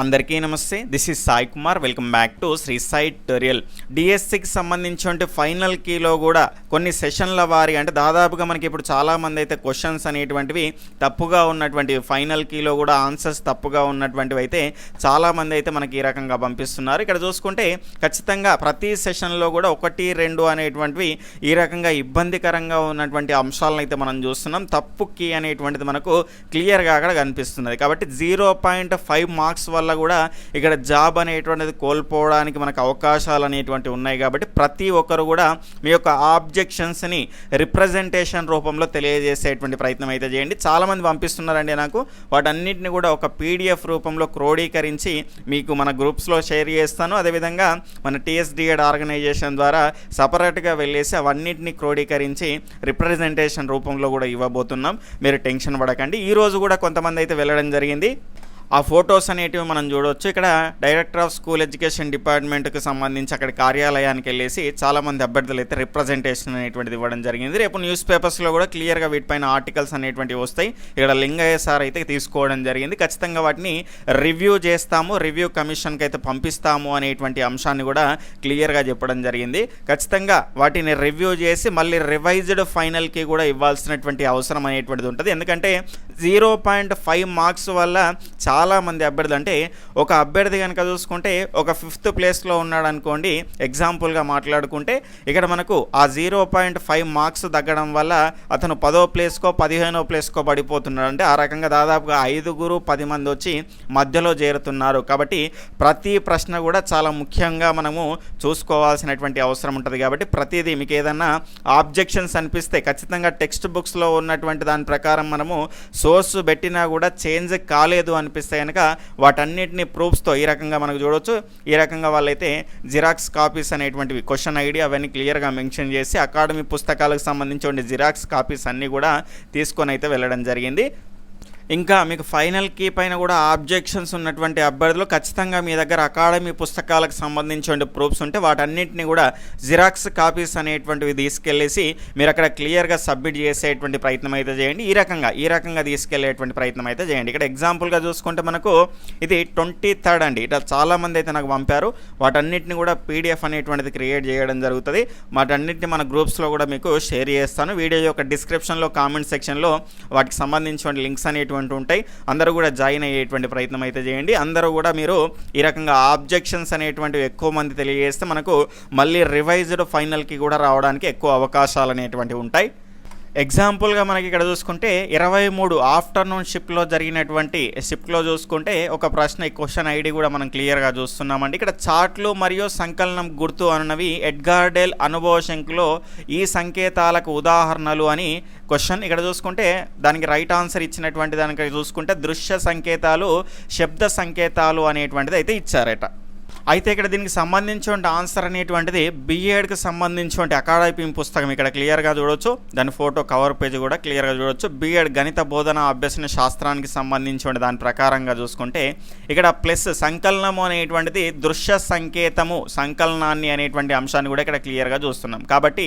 అందరికీ నమస్తే. This is Sai Kumar welcome back to Sri Sai tutorial డిఎస్సికి సంబంధించినటువంటి ఫైనల్ కీలో కూడా కొన్ని సెషన్ల వారి అంటే దాదాపుగా మనకి ఇప్పుడు చాలామంది అయితే క్వశ్చన్స్ అనేటువంటివి తప్పుగా ఉన్నటువంటి ఫైనల్ కీలో కూడా ఆన్సర్స్ తప్పుగా ఉన్నటువంటివి అయితే చాలామంది అయితే మనకి ఈ రకంగా పంపిస్తున్నారు. ఇక్కడ చూసుకుంటే ఖచ్చితంగా ప్రతి సెషన్లో కూడా ఒకటి రెండు అనేటువంటివి ఈ రకంగా ఇబ్బందికరంగా ఉన్నటువంటి అంశాలను అయితే మనం చూస్తున్నాం. తప్పు కీ అనేటువంటిది మనకు క్లియర్గా అక్కడ కనిపిస్తున్నది. కాబట్టి జీరో పాయింట్ ఫైవ్ మార్క్స్ వల్ల కూడా ఇక్కడ జాబ్ అనేటువంటిది కోల్పోవడానికి మనకు అవకాశాలు అనేటువంటివి ఉన్నాయి కాబట్టి ప్రతి ఒక్కరు కూడా మీ యొక్క ఆబ్జెక్షన్స్ని రిప్రజెంటేషన్ రూపంలో తెలియజేసేటువంటి ప్రయత్నం అయితే చేయండి. చాలామంది పంపిస్తున్నారండి నాకు. వాటన్నిటిని కూడా ఒక పీడిఎఫ్ రూపంలో క్రోడీకరించి మీకు మన గ్రూప్స్లో షేర్ చేస్తాను. అదేవిధంగా మన టీఎస్డిఎడ్ ఆర్గనైజేషన్ ద్వారా సపరేట్గా వెళ్ళేసి అవన్నిటిని క్రోడీకరించి రిప్రజెంటేషన్ రూపంలో కూడా ఇవ్వబోతున్నాం. మీరు టెన్షన్ పడకండి. ఈరోజు కూడా కొంతమంది అయితే వెళ్ళడం జరిగింది. ఆ ఫొటోస్ అనేటివి మనం చూడవచ్చు ఇక్కడ డైరెక్టర్ ఆఫ్ స్కూల్ ఎడ్యుకేషన్ డిపార్ట్మెంట్కి సంబంధించి అక్కడ కార్యాలయానికి వెళ్ళేసి చాలామంది అభ్యర్థులు అయితే రిప్రజెంటేషన్ అనేటువంటిది ఇవ్వడం జరిగింది. రేపు న్యూస్ పేపర్స్లో కూడా క్లియర్గా వీటిపైన ఆర్టికల్స్ అనేటువంటివి వస్తాయి. ఇక్కడ లింగయ్య సార్ అయితే తీసుకోవడం జరిగింది. ఖచ్చితంగా వాటిని రివ్యూ చేస్తాము. రివ్యూ కమిషన్కి అయితే పంపిస్తాము అనేటువంటి అంశాన్ని కూడా క్లియర్గా చెప్పడం జరిగింది. ఖచ్చితంగా వాటిని రివ్యూ చేసి మళ్ళీ రివైజ్డ్ ఫైనల్కి కూడా ఇవ్వాల్సినటువంటి అవసరం అనేటువంటిది ఉంటుంది. ఎందుకంటే జీరో పాయింట్ ఫైవ్ మార్క్స్ వల్ల చాలా చాలామంది అభ్యర్థులు అంటే ఒక అభ్యర్థి కనుక చూసుకుంటే ఒక ఫిఫ్త్ ప్లేస్లో ఉన్నాడు అనుకోండి ఎగ్జాంపుల్గా మాట్లాడుకుంటే ఇక్కడ మనకు ఆ జీరో పాయింట్ ఫైవ్ మార్క్స్ తగ్గడం వల్ల అతను పదో ప్లేస్కో పదిహేనో ప్లేస్కో పడిపోతున్నాడు. అంటే ఆ రకంగా దాదాపుగా ఐదుగురు పది మంది వచ్చి మధ్యలో చేరుతున్నారు. కాబట్టి ప్రతి ప్రశ్న కూడా చాలా ముఖ్యంగా మనము చూసుకోవాల్సినటువంటి అవసరం ఉంటుంది. కాబట్టి ప్రతిదీ మీకు ఏదన్నా ఆబ్జెక్షన్స్ అనిపిస్తే ఖచ్చితంగా టెక్స్ట్ బుక్స్లో ఉన్నటువంటి దాని ప్రకారం మనము సోర్స్ పెట్టినా కూడా చేంజ్ కాలేదు అనిపిస్తే కనుక వాటన్నిటిని ప్రూఫ్స్తో ఈ రకంగా మనకు చూడవచ్చు ఈ రకంగా వాళ్ళైతే జిరాక్స్ కాపీస్ అనేటువంటివి క్వశ్చన్ ఐడి అవన్నీ క్లియర్గా మెన్షన్ చేసి అకాడమీ పుస్తకాలకు సంబంధించిన జిరాక్స్ కాపీస్ అన్నీ కూడా తీసుకొని అయితే వెళ్ళడం జరిగింది. ఇంకా మీకు ఫైనల్ కీ పైన కూడా ఆబ్జెక్షన్స్ ఉన్నటువంటి అభ్యర్థులు ఖచ్చితంగా మీ దగ్గర అకాడమీ పుస్తకాలకు సంబంధించిన ప్రూఫ్స్ ఉంటే వాటన్నిటిని కూడా జిరాక్స్ కాపీస్ అనేటువంటివి తీసుకెళ్ళేసి మీరు అక్కడ క్లియర్గా సబ్మిట్ చేసేటువంటి ప్రయత్నం అయితే చేయండి. ఈ రకంగా ఈ రకంగా తీసుకెళ్ళేటువంటి ప్రయత్నం అయితే చేయండి. ఇక్కడ ఎగ్జాంపుల్గా చూసుకుంటే మనకు ఇది ట్వంటీ థర్డ్ అండి. ఇట్లా చాలామంది అయితే నాకు పంపారు. వాటన్నిటిని కూడా పీడిఎఫ్ అనేటువంటిది క్రియేట్ చేయడం జరుగుతుంది. వాటన్నిటిని మన గ్రూప్స్లో కూడా మీకు షేర్ చేస్తాను. వీడియో యొక్క డిస్క్రిప్షన్లో కామెంట్ సెక్షన్లో వాటికి సంబంధించిన లింక్స్ అనేటువంటి ఉంటాయి. అందరూ కూడా జాయిన్ అయ్యేటువంటి ప్రయత్నం అయితే చేయండి. అందరూ కూడా మీరు ఈ రకంగా ఆబ్జెక్షన్స్ అనేటువంటివి ఎక్కువ మంది తెలియజేస్తే మనకు మళ్ళీ రివైజ్డ్ ఫైనల్కి కూడా రావడానికి ఎక్కువ అవకాశాలు అనేటువంటివి ఉంటాయి. ఎగ్జాంపుల్గా మనకి ఇక్కడ చూసుకుంటే ఇరవై మూడు ఆఫ్టర్నూన్ షిప్లో జరిగినటువంటి షిప్లో చూసుకుంటే ఒక ప్రశ్న ఈ క్వశ్చన్ ఐడి కూడా మనం క్లియర్గా చూస్తున్నామండి. ఇక్కడ చాట్లు మరియు సంకలనం గుర్తు అన్నవి ఎడ్గార్డెల్ అనుభవ శంకులో ఈ సంకేతాలకు ఉదాహరణలు అని క్వశ్చన్. ఇక్కడ చూసుకుంటే దానికి రైట్ ఆన్సర్ ఇచ్చినటువంటి దానికి చూసుకుంటే దృశ్య సంకేతాలు శబ్ద సంకేతాలు అనేటువంటిది అయితే ఇచ్చారట. అయితే ఇక్కడ దీనికి సంబంధించిన ఆన్సర్ అనేటువంటిది బీఎడ్కి సంబంధించిన అకాడమీ పుస్తకం. ఇక్కడ క్లియర్గా చూడొచ్చు. దాని ఫోటో కవర్ పేజ్ కూడా క్లియర్గా చూడొచ్చు. బీఎడ్ గణిత బోధన అభ్యసన శాస్త్రానికి సంబంధించిన దాని ప్రకారంగా చూసుకుంటే ఇక్కడ ప్లస్ సంకలనము అనేటువంటిది దృశ్య సంకేతము సంకలనాన్ని అనేటువంటి అంశాన్ని కూడా ఇక్కడ క్లియర్గా చూస్తున్నాం. కాబట్టి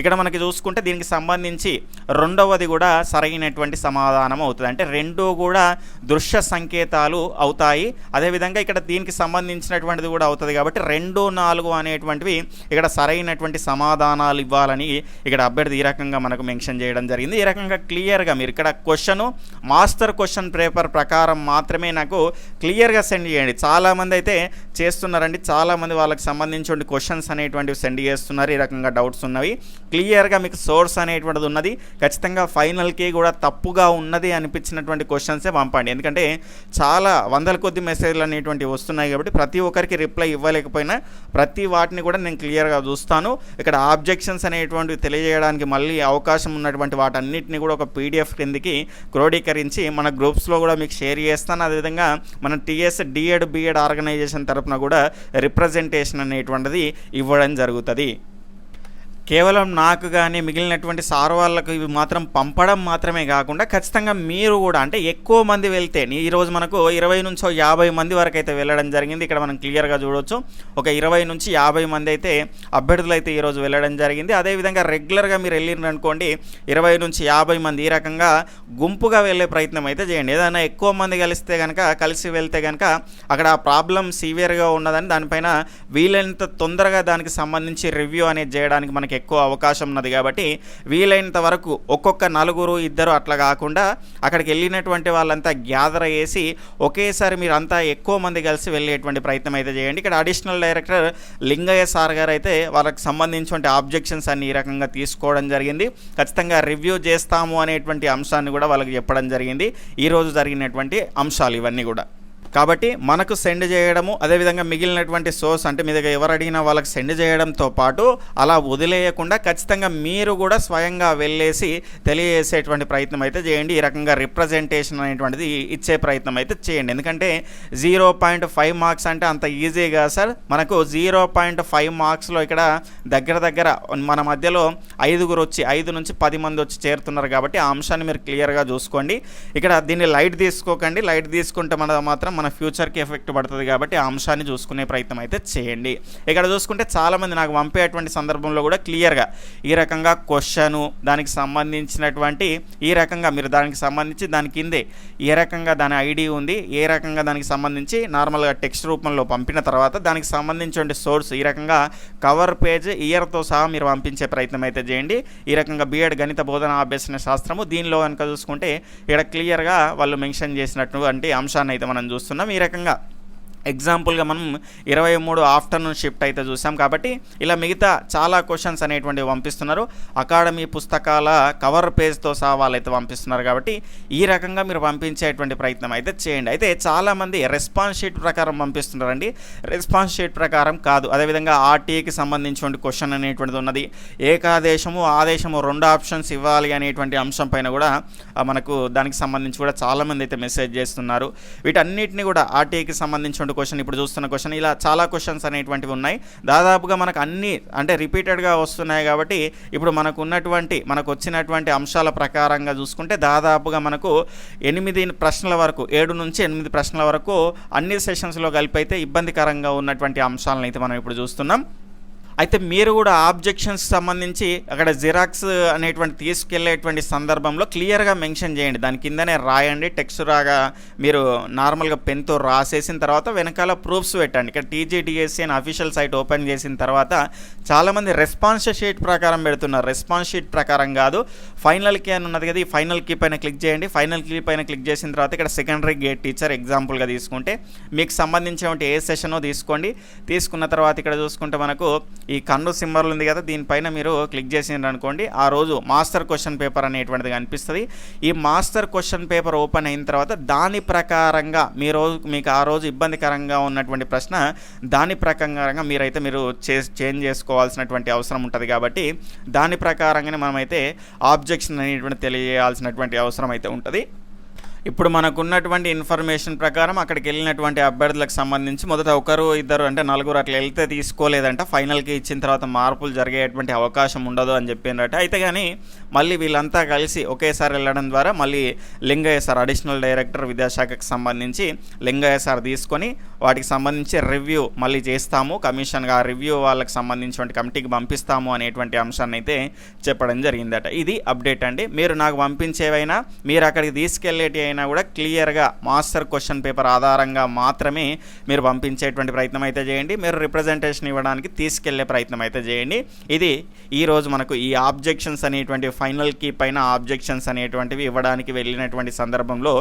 ఇక్కడ మనకి చూసుకుంటే దీనికి సంబంధించి రెండవది కూడా సరైనటువంటి సమాధానం అవుతుంది. అంటే రెండు కూడా దృశ్య సంకేతాలు అవుతాయి. అదేవిధంగా ఇక్కడ దీనికి సంబంధించినటువంటిది కూడా అవుతుంది కాబట్టి రెండు నాలుగు అనేటువంటివి ఇక్కడ సరైనటువంటి సమాధానాలు ఇవ్వాలని ఇక్కడ అభ్యర్థి ఈ రకంగా మనకు మెన్షన్ చేయడం జరిగింది. ఈ రకంగా క్లియర్గా మీరు ఇక్కడ క్వశ్చను మాస్టర్ క్వశ్చన్ పేపర్ ప్రకారం మాత్రమే నాకు క్లియర్గా సెండ్ చేయండి. చాలామంది అయితే చేస్తున్నారండి. చాలామంది వాళ్ళకి సంబంధించిన క్వశ్చన్స్ అనేటువంటివి సెండ్ చేస్తున్నారు. ఈ రకంగా డౌట్స్ ఉన్నవి. క్లియర్గా మీకు సోర్స్ అనేటువంటిది ఉన్నది. ఖచ్చితంగా ఫైనల్కి కూడా తప్పుగా ఉన్నది అనిపించినటువంటి క్వశ్చన్సే పంపండి. ఎందుకంటే చాలా వందల కొద్ది మెసేజ్లు అనేటువంటివి వస్తున్నాయి కాబట్టి ప్రతి ఒక్కరికి రిప్లై ఇవ్వలేకపోయినా ప్రతి వాటిని కూడా నేను క్లియర్గా చూస్తాను. ఇక్కడ ఆబ్జెక్షన్స్ అనేటువంటివి తెలియజేయడానికి మళ్ళీ అవకాశం ఉన్నటువంటి వాటన్నిటిని కూడా ఒక పీడిఎఫ్ కిందకి క్రోడీకరించి మన గ్రూప్స్లో కూడా మీకు షేర్ చేస్తాను. అదేవిధంగా మన టీఎస్ డిఎడ్ బిఎడ్ ఆర్గనైజేషన్ తరఫున కూడా రిప్రజెంటేషన్ అనేటువంటిది ఇవ్వడం జరుగుతుంది. కేవలం నాకు కానీ మిగిలినటువంటి సార్ వాళ్ళకు ఇవి మాత్రం పంపడం మాత్రమే కాకుండా ఖచ్చితంగా మీరు కూడా అంటే ఎక్కువ మంది వెళ్తే ఈరోజు మనకు ఇరవై నుంచి యాభై మంది వరకు అయితే వెళ్ళడం జరిగింది. ఇక్కడ మనం క్లియర్గా చూడవచ్చు ఒక ఇరవై నుంచి యాభై మంది అయితే అభ్యర్థులు అయితే ఈరోజు వెళ్ళడం జరిగింది. అదేవిధంగా రెగ్యులర్గా మీరు వెళ్ళినారు ఇరవై నుంచి యాభై మంది ఈ రకంగా గుంపుగా వెళ్ళే ప్రయత్నం అయితే చేయండి. ఏదైనా ఎక్కువ మంది కలిస్తే కనుక కలిసి వెళ్తే కనుక అక్కడ ఆ ప్రాబ్లం సివియర్గా ఉన్నదని దానిపైన వీలైనంత తొందరగా దానికి సంబంధించి రివ్యూ అనేది చేయడానికి మనకి ఎక్కువ అవకాశం ఉన్నది కాబట్టి వీలైనంత వరకు ఒక్కొక్క నలుగురు ఇద్దరు అట్లా కాకుండా అక్కడికి వెళ్ళినటువంటి వాళ్ళంతా గ్యాదర్ అయ్యేసి ఒకేసారి మీరు అంతా ఎక్కువ మంది కలిసి వెళ్ళేటువంటి ప్రయత్నం అయితే చేయండి. ఇక్కడ అడిషనల్ డైరెక్టర్ లింగయ్య సార్ గారు అయితే వాళ్ళకి సంబంధించిన ఆబ్జెక్షన్స్ అన్ని ఈ రకంగా తీసుకోవడం జరిగింది. ఖచ్చితంగా రివ్యూ చేస్తాము అనేటువంటి అంశాన్ని కూడా వాళ్ళకి చెప్పడం జరిగింది. ఈరోజు జరిగినటువంటి అంశాలు ఇవన్నీ కూడా. కాబట్టి మనకు సెండ్ చేయడము అదేవిధంగా మిగిలినటువంటి సోర్స్ అంటే మీ దగ్గర ఎవరు అడిగినా వాళ్ళకి సెండ్ చేయడంతో పాటు అలా వదిలేయకుండా ఖచ్చితంగా మీరు కూడా స్వయంగా వెళ్ళేసి తెలియజేసేటువంటి ప్రయత్నం అయితే చేయండి. ఈ రకంగా రిప్రజెంటేషన్ అనేటువంటిది ఇచ్చే ప్రయత్నం అయితే చేయండి. ఎందుకంటే జీరో పాయింట్ ఫైవ్ మార్క్స్ అంటే అంత ఈజీగా సార్. మనకు జీరో పాయింట్ ఫైవ్ మార్క్స్లో ఇక్కడ దగ్గర దగ్గర మన మధ్యలో ఐదుగురు వచ్చి ఐదు నుంచి పది మంది వచ్చి చేరుతున్నారు కాబట్టి ఆ అంశాన్ని మీరు క్లియర్గా చూసుకోండి. ఇక్కడ దీన్ని లైట్ తీసుకోకండి. లైట్ తీసుకుంటే మన మాత్రం మన ఫ్యూచర్కి ఎఫెక్ట్ పడుతుంది కాబట్టి ఆ అంశాన్ని చూసుకునే ప్రయత్నం అయితే చేయండి. ఇక్కడ చూసుకుంటే చాలామంది నాకు పంపేటువంటి సందర్భంలో కూడా క్లియర్గా ఈ రకంగా క్వశ్చను దానికి సంబంధించినటువంటి ఈ రకంగా మీరు దానికి సంబంధించి దాని కిందే ఏ రకంగా దాని ఐడి ఉంది ఏ రకంగా దానికి సంబంధించి నార్మల్గా టెక్స్ట్ రూపంలో పంపిన తర్వాత దానికి సంబంధించిన సోర్స్ ఈ రకంగా కవర్ పేజ్ ఇయర్తో సహా మీరు పంపించే ప్రయత్నం అయితే చేయండి. ఈ రకంగా బీఎడ్ గణిత బోధన అభ్యసన శాస్త్రము దీనిలో కనుక చూసుకుంటే ఇక్కడ క్లియర్గా వాళ్ళు మెన్షన్ చేసినటువంటి అంశాన్ని అయితే మనం చూస్తున్నాం ఈ రకంగా. ఎగ్జాంపుల్గా మనం ఇరవై మూడు ఆఫ్టర్నూన్ షిఫ్ట్ అయితే చూసాం కాబట్టి ఇలా మిగతా చాలా క్వశ్చన్స్ అనేటువంటివి పంపిస్తున్నారు. అకాడమీ పుస్తకాల కవర్ పేజ్తో సహా వాళ్ళైతే పంపిస్తున్నారు కాబట్టి ఈ రకంగా మీరు పంపించేటువంటి ప్రయత్నం అయితే చేయండి. అయితే చాలామంది రెస్పాన్స్ షీట్ ప్రకారం పంపిస్తున్నారండి. రెస్పాన్స్ షీట్ ప్రకారం కాదు. అదేవిధంగా ఆర్టీఏకి సంబంధించిన క్వశ్చన్ అనేటువంటిది ఉన్నది. ఏకాదేశము ఆదేశము రెండు ఆప్షన్స్ ఇవ్వాలి అనేటువంటి అంశం పైన కూడా మనకు దానికి సంబంధించి కూడా చాలామంది అయితే మెసేజ్ చేస్తున్నారు. వీటన్నిటిని కూడా ఆర్టీఏకి సంబంధించిన క్వశ్చన్ ఇప్పుడు చూస్తున్న క్వశ్చన్ ఇలా చాలా క్వశ్చన్స్ అనేటువంటివి ఉన్నాయి. దాదాపుగా మనకు అన్ని అంటే రిపీటెడ్గా వస్తున్నాయి కాబట్టి ఇప్పుడు మనకు ఉన్నటువంటి మనకు వచ్చినటువంటి అంశాల ప్రకారంగా చూసుకుంటే దాదాపుగా మనకు ఎనిమిది ప్రశ్నల వరకు ఏడు నుంచి ఎనిమిది ప్రశ్నల వరకు అన్ని సెషన్స్లో కలిపి అయితే ఇబ్బందికరంగా ఉన్నటువంటి అంశాలను అయితే మనం ఇప్పుడు చూస్తున్నాం. అయితే మీరు కూడా ఆబ్జెక్షన్స్ సంబంధించి అక్కడ జిరాక్స్ అనేటువంటి తీసుకెళ్ళేటువంటి సందర్భంలో క్లియర్గా మెన్షన్ చేయండి. దాని కిందనే రాయండి. టెక్స్ట్ రాగా మీరు నార్మల్గా పెన్తో రాసేసిన తర్వాత వెనకాల ప్రూఫ్స్ పెట్టండి. ఇక్కడ టీజీడిఎస్సీ అని అఫీషియల్ సైట్ ఓపెన్ చేసిన తర్వాత చాలామంది రెస్పాన్స్ షీట్ ప్రకారం పెడుతున్నారు. రెస్పాన్స్ షీట్ ప్రకారం కాదు. ఫైనల్ కీ అని ఉన్నది కదా ఈ ఫైనల్ కీ పైన క్లిక్ చేయండి. ఫైనల్ కీ పైన క్లిక్ చేసిన తర్వాత ఇక్కడ సెకండరీ గేట్ టీచర్ ఎగ్జాంపుల్గా తీసుకుంటే మీకు సంబంధించినటువంటి ఏ సెషనో తీసుకోండి. తీసుకున్న తర్వాత ఇక్కడ చూసుకుంటే మనకు ఈ కన్ను సింబల్ ఉంది కదా దీనిపైన మీరు క్లిక్ చేసిండ్రు అనుకోండి. ఆ రోజు మాస్టర్ క్వశ్చన్ పేపర్ అనేటువంటిది కనిపిస్తుంది. ఈ మాస్టర్ క్వశ్చన్ పేపర్ ఓపెన్ అయిన తర్వాత దాని ప్రకారంగా మీ రోజు మీకు ఆ రోజు ఇబ్బందికరంగా ఉన్నటువంటి ప్రశ్న దాని ప్రకారంగా మీరైతే మీరు చే చేంజ్ చేసుకోవాల్సినటువంటి అవసరం ఉంటుంది కాబట్టి దాని ప్రకారంగానే మనమైతే అబ్జెక్షన్ అనేటువంటి తెలియజేయాల్సినటువంటి అవసరం అయితే ఉంటుంది. ఇప్పుడు మనకున్నటువంటి ఇన్ఫర్మేషన్ ప్రకారం అక్కడికి వెళ్ళినటువంటి అభ్యర్థులకు సంబంధించి మొదట ఒకరు ఇద్దరు అంటే నలుగురు అట్లా వెళ్తే తీసుకోలేదంట. ఫైనల్కి ఇచ్చిన తర్వాత మార్పులు జరిగేటువంటి అవకాశం ఉండదు అని చెప్పిందట అయితే కానీ మళ్ళీ వీళ్ళంతా కలిసి ఒకేసారి వెళ్ళడం ద్వారా మళ్ళీ లింగయ్య సార్ అడిషనల్ డైరెక్టర్ విద్యాశాఖకు సంబంధించి లింగయ్య సార్ తీసుకొని వాటికి సంబంధించి రివ్యూ మళ్ళీ చేస్తాము. కమిషన్గా ఆ రివ్యూ వాళ్ళకి సంబంధించినటువంటి కమిటీకి పంపిస్తాము అనేటువంటి అంశాన్ని అయితే చెప్పడం జరిగిందట. ఇది అప్డేట్ అండి. మీరు నాకు పంపించేవైనా మీరు అక్కడికి తీసుకెళ్ళేటి అయినా అయినా కూడా క్లియర్గా మాస్టర్ క్వశ్చన్ పేపర్ ఆధారంగా మాత్రమే మీరు పంపించేటువంటి ప్రయత్నం అయితే చేయండి. మీరు రిప్రజెంటేషన్ ఇవ్వడానికి తీసుకెళ్ళే ప్రయత్నం అయితే చేయండి. ఇది ఈరోజు మనకు ఈ ఆబ్జెక్షన్స్ అనేటువంటి ఫైనల్ కీ పైన ఆబ్జెక్షన్స్ అనేటువంటివి ఇవ్వడానికి వెళ్ళినటువంటి సందర్భంలో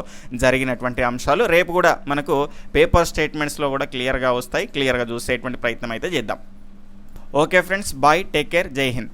జరిగినటువంటి అంశాలు. రేపు కూడా మనకు పేపర్ స్టేట్మెంట్స్లో కూడా క్లియర్గా వస్తాయి. క్లియర్గా చూసేటువంటి ప్రయత్నం అయితే చేద్దాం. Okay friends bye take care Jai Hind.